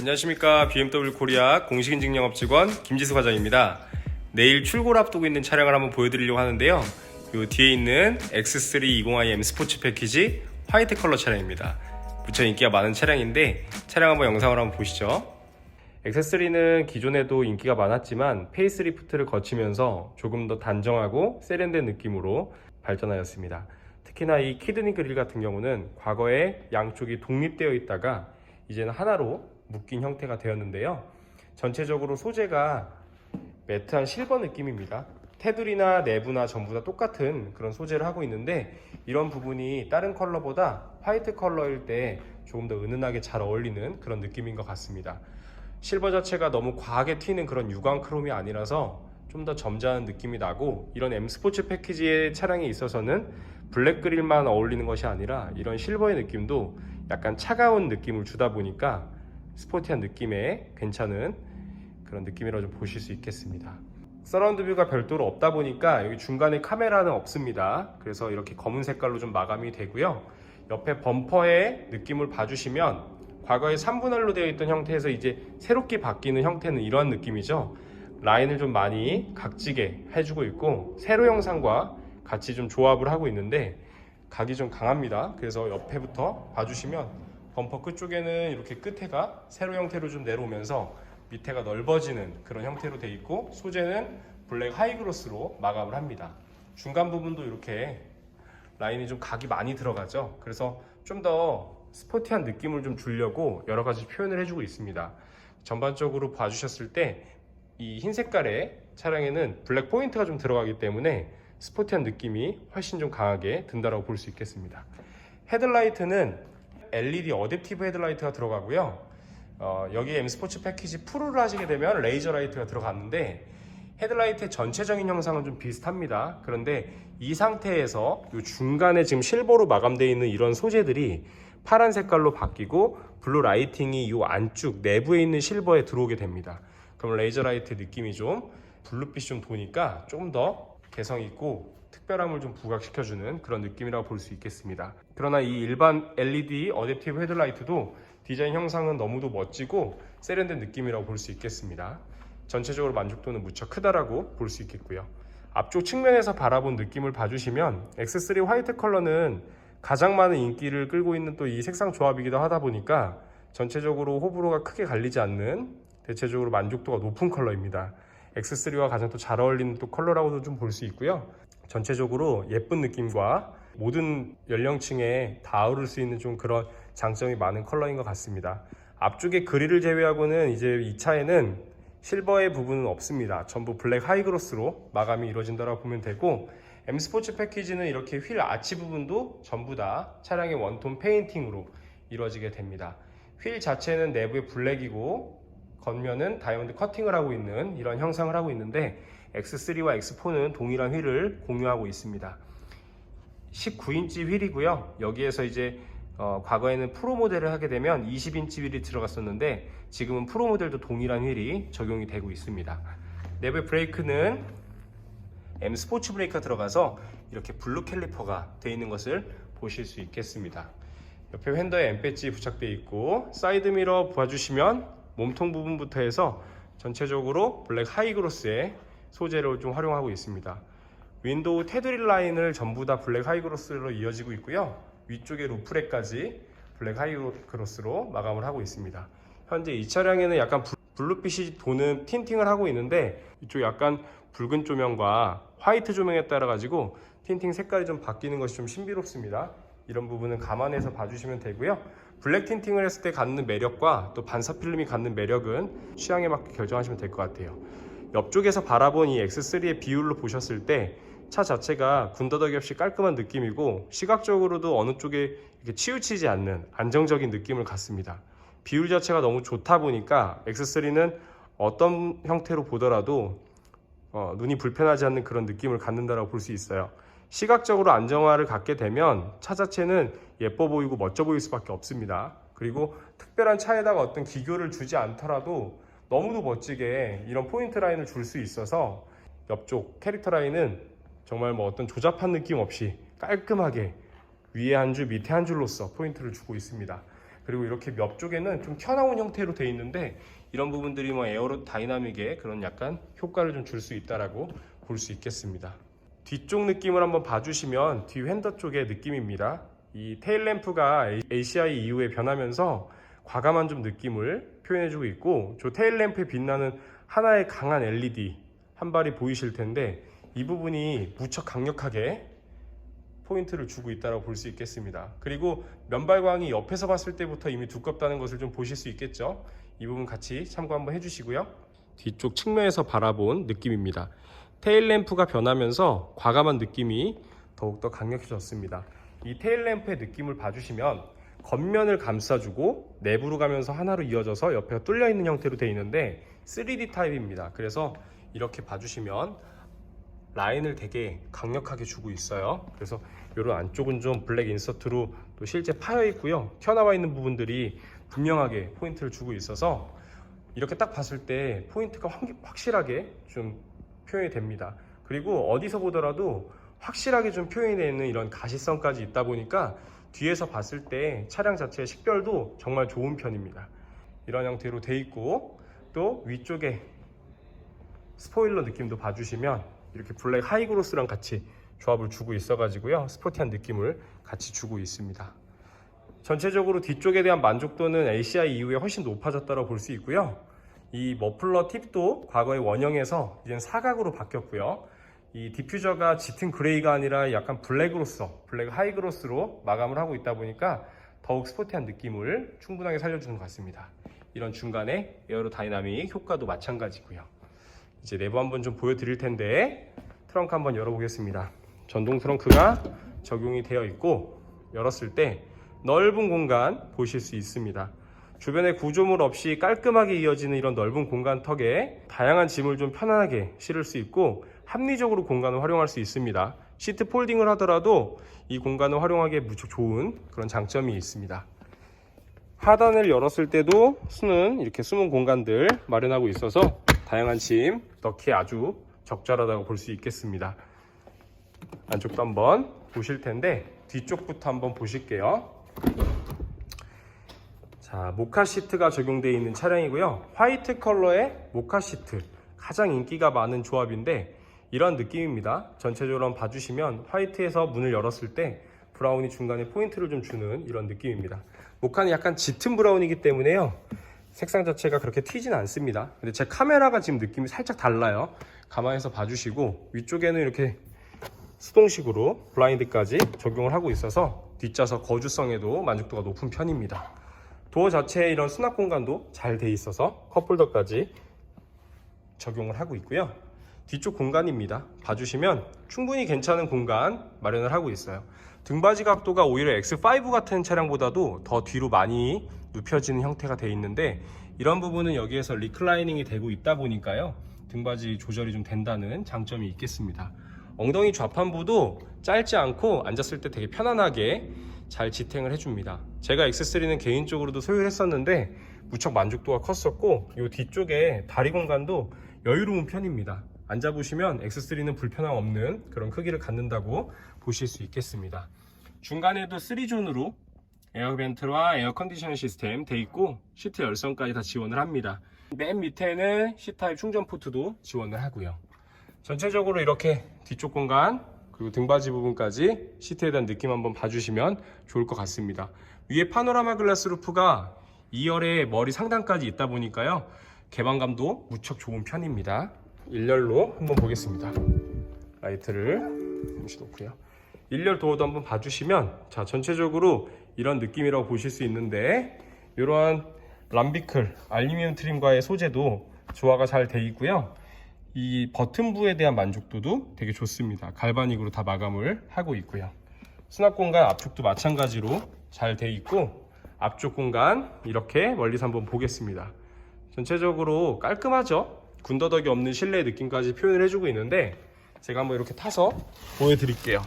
안녕하십니까 BMW 코리아 공식 인증 영업 직원 김지수 과장입니다. 내일 출고를 앞두고 있는 차량을 한번 보여드리려고 하는데요. 요 뒤에 있는 X3 20iM 스포츠 패키지 화이트 컬러 차량입니다. 무척 인기가 많은 차량인데 차량 한번 영상을 한번 보시죠. X3는 기존에도 인기가 많았지만 페이스리프트를 거치면서 조금 더 단정하고 세련된 느낌으로 발전하였습니다. 특히나 이 키드니 그릴 같은 경우는 과거에 양쪽이 독립되어 있다가 이제는 하나로 묶인 형태가 되었는데요. 전체적으로 소재가 매트한 실버 느낌입니다. 테두리나 내부나 전부 다 똑같은 그런 소재를 하고 있는데 이런 부분이 다른 컬러보다 화이트 컬러일 때 조금 더 은은하게 잘 어울리는 그런 느낌인 것 같습니다. 실버 자체가 너무 과하게 튀는 그런 유광 크롬이 아니라서 좀 더 점잖은 느낌이 나고 이런 M 스포츠 패키지의 차량에 있어서는 블랙 그릴만 어울리는 것이 아니라 이런 실버의 느낌도 약간 차가운 느낌을 주다 보니까 스포티한 느낌의 괜찮은 그런 느낌이라고 좀 보실 수 있겠습니다. 서라운드 뷰가 별도로 없다 보니까 여기 중간에 카메라는 없습니다. 그래서 이렇게 검은 색깔로 좀 마감이 되고요. 옆에 범퍼의 느낌을 봐주시면 과거에 3분할로 되어 있던 형태에서 이제 새롭게 바뀌는 형태는 이러한 느낌이죠. 라인을 좀 많이 각지게 해주고 있고 세로 형상과 같이 좀 조합을 하고 있는데 각이 좀 강합니다. 그래서 옆에부터 봐주시면 범퍼 끝쪽에는 이렇게 끝에가 세로 형태로 좀 내려오면서 밑에가 넓어지는 그런 형태로 돼 있고 소재는 블랙 하이그로스로 마감을 합니다. 중간 부분도 이렇게 라인이 좀 각이 많이 들어가죠. 그래서 좀 더 스포티한 느낌을 좀 주려고 여러 가지 표현을 해주고 있습니다. 전반적으로 봐주셨을 때 이 흰 색깔의 차량에는 블랙 포인트가 좀 들어가기 때문에 스포티한 느낌이 훨씬 좀 강하게 든다라고 볼 수 있겠습니다. 헤드라이트는 LED 어댑티브 헤드라이트가 들어가고요. 어, 여기 M 스포츠 패키지 프로를 하시게 되면 레이저 라이트가 들어갔는데 헤드라이트의 전체적인 형상은 좀 비슷합니다. 그런데 이 상태에서 이 중간에 지금 실버로 마감되어 있는 이런 소재들이 파란 색깔로 바뀌고 블루 라이팅이 이 안쪽 내부에 있는 실버에 들어오게 됩니다. 그럼 레이저 라이트 느낌이 좀 블루빛이 좀 도니까 좀 더 개성 있고 특별함을 좀 부각시켜주는 그런 느낌이라고 볼 수 있겠습니다. 그러나 이 일반 LED 어댑티브 헤드라이트도 디자인 형상은 너무도 멋지고 세련된 느낌이라고 볼 수 있겠습니다. 전체적으로 만족도는 무척 크다라고 볼 수 있겠고요. 앞쪽 측면에서 바라본 느낌을 봐주시면 X3 화이트 컬러는 가장 많은 인기를 끌고 있는 또 이 색상 조합이기도 하다 보니까 전체적으로 호불호가 크게 갈리지 않는 대체적으로 만족도가 높은 컬러입니다. X3와 가장 또 잘 어울리는 또 컬러라고도 좀 볼 수 있고요. 전체적으로 예쁜 느낌과 모든 연령층에 다 어울릴 수 있는 좀 그런 장점이 많은 컬러인 것 같습니다. 앞쪽에 그릴을 제외하고는 이제 이 차에는 실버의 부분은 없습니다. 전부 블랙 하이그로스로 마감이 이루어진다고 보면 되고 M 스포츠 패키지는 이렇게 휠 아치 부분도 전부 다 차량의 원톤 페인팅으로 이루어지게 됩니다. 휠 자체는 내부에 블랙이고 겉면은 다이아몬드 커팅을 하고 있는 이런 형상을 하고 있는데 X3와 X4는 동일한 휠을 공유하고 있습니다. 19인치 휠이고요. 여기에서 이제 어, 과거에는 프로 모델을 하게 되면 20인치 휠이 들어갔었는데 지금은 프로 모델도 동일한 휠이 적용이 되고 있습니다. 내부의 브레이크는 M 스포츠 브레이크가 들어가서 이렇게 블루 캘리퍼가 되어 있는 것을 보실 수 있겠습니다. 옆에 휀더에 M 배지 부착되어 있고 사이드 미러 봐주시면 몸통 부분부터 해서 전체적으로 블랙 하이그로스의 소재를 좀 활용하고 있습니다. 윈도우 테두리 라인을 전부 다 블랙 하이그로스로 이어지고 있고요. 위쪽에 루프렉까지 블랙 하이그로스로 마감을 하고 있습니다. 현재 이 차량에는 약간 블- 블루빛이 도는 틴팅을 하고 있는데 이쪽 약간 붉은 조명과 화이트 조명에 따라 가지고 틴팅 색깔이 좀 바뀌는 것이 좀 신비롭습니다. 이런 부분은 감안해서 봐주시면 되고요. 블랙 틴팅을 했을 때 갖는 매력과 또 반사 필름이 갖는 매력은 취향에 맞게 결정하시면 될 것 같아요. 옆쪽에서 바라본 이 X3의 비율로 보셨을 때 차 자체가 군더더기 없이 깔끔한 느낌이고 시각적으로도 어느 쪽에 이렇게 치우치지 않는 안정적인 느낌을 갖습니다. 비율 자체가 너무 좋다 보니까 X3는 어떤 형태로 보더라도 어, 눈이 불편하지 않는 그런 느낌을 갖는다라고 볼 수 있어요. 시각적으로 안정화를 갖게 되면 차 자체는 예뻐 보이고 멋져 보일 수밖에 없습니다. 그리고 특별한 차에다가 어떤 기교를 주지 않더라도 너무도 멋지게 이런 포인트 라인을 줄 수 있어서 옆쪽 캐릭터 라인은 정말 뭐 어떤 조잡한 느낌 없이 깔끔하게 위에 한 줄, 밑에 한 줄로서 포인트를 주고 있습니다. 그리고 이렇게 옆 쪽에는 좀 튀어나온 형태로 되어 있는데 이런 부분들이 뭐 에어로 다이나믹에 그런 약간 효과를 좀 줄 수 있다라고 볼 수 있겠습니다. 뒤쪽 느낌을 한번 봐주시면 뒤 휀더 쪽의 느낌입니다. 이 테일 램프가 ACI 이후에 변하면서 과감한 좀 느낌을 표현해주고 있고 저 테일 램프에 빛나는 하나의 강한 LED 한 발이 보이실 텐데 이 부분이 무척 강력하게 포인트를 주고 있다고 볼 수 있겠습니다. 그리고 면발광이 옆에서 봤을 때부터 이미 두껍다는 것을 좀 보실 수 있겠죠. 이 부분 같이 참고 한번 해주시고요. 뒤쪽 측면에서 바라본 느낌입니다. 테일 램프가 변하면서 과감한 느낌이 더욱더 강력해졌습니다. 이 테일 램프의 느낌을 봐주시면 겉면을 감싸주고 내부로 가면서 하나로 이어져서 옆에가 뚫려 있는 형태로 되어 있는데 3D 타입입니다. 그래서 이렇게 봐주시면 라인을 되게 강력하게 주고 있어요. 그래서 이런 안쪽은 좀 블랙 인서트로 또 실제 파여 있고요. 튀어나와 있는 부분들이 분명하게 포인트를 주고 있어서 이렇게 딱 봤을 때 포인트가 확- 확실하게 좀 표현이 됩니다. 그리고 어디서 보더라도 확실하게 좀 표현이 되는 이런 가시성까지 있다 보니까 뒤에서 봤을 때 차량 자체의 식별도 정말 좋은 편입니다. 이런 형태로 돼 있고 또 위쪽에 스포일러 느낌도 봐주시면 이렇게 블랙 하이그로스랑 같이 조합을 주고 있어 가지고요 스포티한 느낌을 같이 주고 있습니다. 전체적으로 뒤쪽에 대한 만족도는 ACI 이후에 훨씬 높아졌다고 볼 수 있고요. 이 머플러 팁도 과거의 원형에서 이제는 사각으로 바뀌었고요. 이 디퓨저가 짙은 그레이가 아니라 약간 블랙으로서 블랙 하이그로스로 마감을 하고 있다 보니까 더욱 스포티한 느낌을 충분하게 살려주는 것 같습니다. 이런 중간에 에어로 다이나믹 효과도 마찬가지고요. 이제 내부 한번 좀 보여드릴 텐데 트렁크 한번 열어보겠습니다. 전동 트렁크가 적용이 되어 있고 열었을 때 넓은 공간 보실 수 있습니다. 주변에 구조물 없이 깔끔하게 이어지는 이런 넓은 공간 턱에 다양한 짐을 좀 편안하게 실을 수 있고 합리적으로 공간을 활용할 수 있습니다. 시트 폴딩을 하더라도 이 공간을 활용하기에 무척 좋은 그런 장점이 있습니다. 하단을 열었을 때도 수는 이렇게 숨은 공간들 마련하고 있어서 다양한 짐 넣기에 아주 적절하다고 볼 수 있겠습니다. 안쪽도 한번 보실 텐데 뒤쪽부터 한번 보실게요. 자, 모카 시트가 적용되어 있는 차량이고요. 화이트 컬러의 모카 시트 가장 인기가 많은 조합인데 이런 느낌입니다. 전체적으로 봐주시면 화이트에서 문을 열었을 때 브라운이 중간에 포인트를 좀 주는 이런 느낌입니다. 모카는 약간 짙은 브라운이기 때문에요. 색상 자체가 그렇게 튀진 않습니다. 근데 제 카메라가 지금 느낌이 살짝 달라요. 가만히서 봐주시고 위쪽에는 이렇게 수동식으로 블라인드까지 적용을 하고 있어서 뒷좌석 거주성에도 만족도가 높은 편입니다. 도어 자체에 이런 수납 공간도 잘 돼 있어서 컵홀더까지 적용을 하고 있고요. 뒤쪽 공간입니다. 봐주시면 충분히 괜찮은 공간 마련을 하고 있어요. 등받이 각도가 오히려 X5 같은 차량보다도 더 뒤로 많이 눕혀지는 형태가 되어 있는데 이런 부분은 여기에서 리클라이닝이 되고 있다 보니까요. 등받이 조절이 좀 된다는 장점이 있겠습니다. 엉덩이 좌판부도 짧지 않고 앉았을 때 되게 편안하게 잘 지탱을 해줍니다. 제가 X3는 개인적으로도 소유를 했었는데 무척 만족도가 컸었고 이 뒤쪽에 다리 공간도 여유로운 편입니다. 앉아보시면 X3는 불편함 없는 그런 크기를 갖는다고 보실 수 있겠습니다. 중간에도 3존으로 에어벤트와 에어컨디셔닝 시스템 돼 있고 시트 열선까지 다 지원을 합니다. 맨 밑에는 C타입 충전 포트도 지원을 하고요. 전체적으로 이렇게 뒤쪽 공간 그리고 등받이 부분까지 시트에 대한 느낌 한번 봐주시면 좋을 것 같습니다. 위에 파노라마 글라스 루프가 2열에 머리 상단까지 있다 보니까요. 개방감도 무척 좋은 편입니다. 1열로 한번 보겠습니다. 라이트를 잠시 놓고요. 1열 도어도 한번 봐주시면 자 전체적으로 이런 느낌이라고 보실 수 있는데 이러한 람비클 알루미늄 트림과의 소재도 조화가 잘 돼 있고요. 이 버튼부에 대한 만족도도 되게 좋습니다. 갈바닉으로 다 마감을 하고 있고요. 수납 공간 앞쪽도 마찬가지로 잘 돼 있고 앞쪽 공간 이렇게 멀리서 한번 보겠습니다. 전체적으로 깔끔하죠? 군더더기 없는 실내 느낌까지 표현을 해주고 있는데 제가 한번 이렇게 타서 보여드릴게요.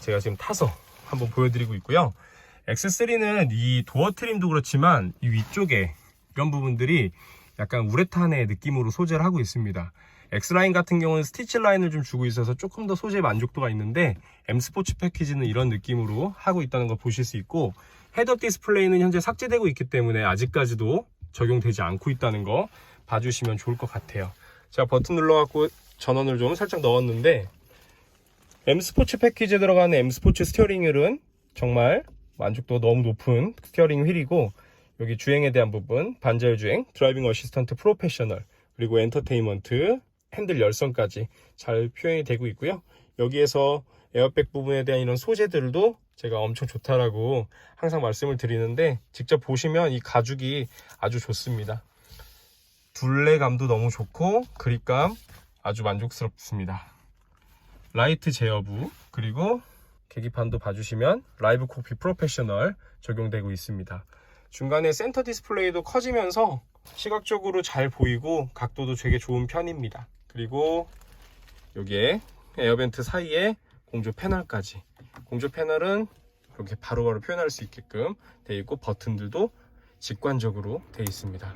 제가 지금 타서 한번 보여드리고 있고요. X3는 이 도어 트림도 그렇지만 이 위쪽에 이런 부분들이 약간 우레탄의 느낌으로 소재를 하고 있습니다. X라인 같은 경우는 스티치 라인을 좀 주고 있어서 조금 더 소재 만족도가 있는데 M 스포츠 패키지는 이런 느낌으로 하고 있다는 걸 보실 수 있고 헤드업 디스플레이는 현재 삭제되고 있기 때문에 아직까지도 적용되지 않고 있다는 거 봐주시면 좋을 것 같아요. 제가 버튼 눌러갖고 전원을 좀 살짝 넣었는데 M 스포츠 패키지에 들어가는 M 스포츠 스티어링 휠은 정말 만족도가 너무 높은 스티어링 휠이고 여기 주행에 대한 부분 반자율 주행, 드라이빙 어시스턴트 프로페셔널 그리고 엔터테인먼트, 핸들 열선까지 잘 표현이 되고 있고요. 여기에서 에어백 부분에 대한 이런 소재들도 제가 엄청 좋다라고 항상 말씀을 드리는데 직접 보시면 이 가죽이 아주 좋습니다. 둘레감도 너무 좋고 그립감 아주 만족스럽습니다. 라이트 제어부 그리고 계기판도 봐주시면 라이브 코피 프로페셔널 적용되고 있습니다. 중간에 센터 디스플레이도 커지면서 시각적으로 잘 보이고 각도도 되게 좋은 편입니다. 그리고 여기에 에어벤트 사이에 공조 패널까지 공조 패널은 이렇게 바로바로 표현할 수 있게끔 되어 있고 버튼들도 직관적으로 되어 있습니다.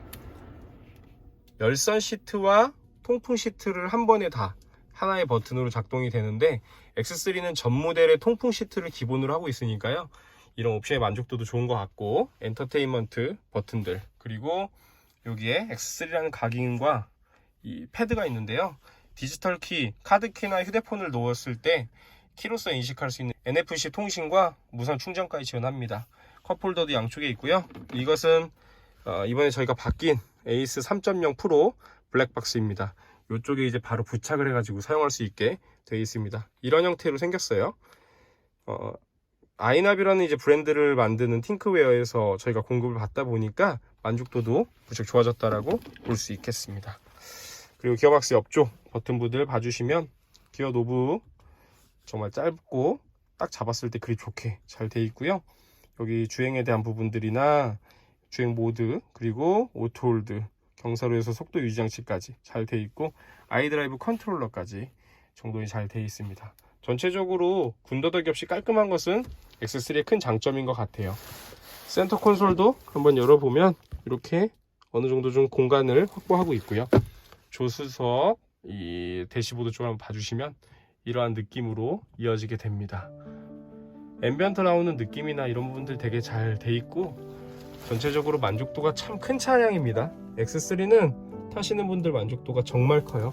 열선 시트와 통풍 시트를 한 번에 다 하나의 버튼으로 작동이 되는데 X3는 전 모델의 통풍 시트를 기본으로 하고 있으니까요. 이런 옵션의 만족도도 좋은 것 같고 엔터테인먼트 버튼들 그리고 여기에 X3라는 각인과 이 패드가 있는데요. 디지털 키, 카드 키나 휴대폰을 놓았을 때 키로서 인식할 수 있는 NFC 통신과 무선 충전까지 지원합니다. 컵홀더도 양쪽에 있고요. 이것은 어, 이번에 저희가 바뀐 에이스 3.0 프로 블랙박스입니다. 이쪽에 이제 바로 부착을 해가지고 사용할 수 있게 되어 있습니다. 이런 형태로 생겼어요. 어, 아이나비라는 이제 브랜드를 만드는 팅크웨어에서 저희가 공급을 받다 보니까 만족도도 무척 좋아졌다라고 볼 수 있겠습니다. 그리고 기어박스 옆쪽 버튼부들 봐주시면 기어 노브 정말 짧고 딱 잡았을 때 그립 좋게 잘 돼 있고요. 여기 주행에 대한 부분들이나 주행 모드 그리고 오토홀드 경사로에서 속도 유지 장치까지 잘 돼 있고 아이드라이브 컨트롤러까지 정돈이 잘 돼 있습니다. 전체적으로 군더더기 없이 깔끔한 것은 X3의 큰 장점인 것 같아요. 센터 콘솔도 한번 열어보면 이렇게 어느 정도 좀 공간을 확보하고 있고요. 조수석, 이 대시보드 쪽을 한번 봐주시면 이러한 느낌으로 이어지게 됩니다. 앰비언트 나오는 느낌이나 이런 부분들 되게 잘 돼 있고 전체적으로 만족도가 참 큰 차량입니다. X3는 타시는 분들 만족도가 정말 커요.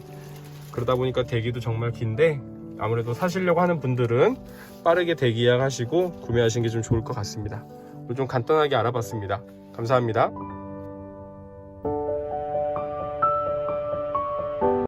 그러다 보니까 대기도 정말 긴데 아무래도 사시려고 하는 분들은 빠르게 대기 예약하시고 구매하시는 게 좀 좋을 것 같습니다. 오늘 좀 간단하게 알아봤습니다. 감사합니다.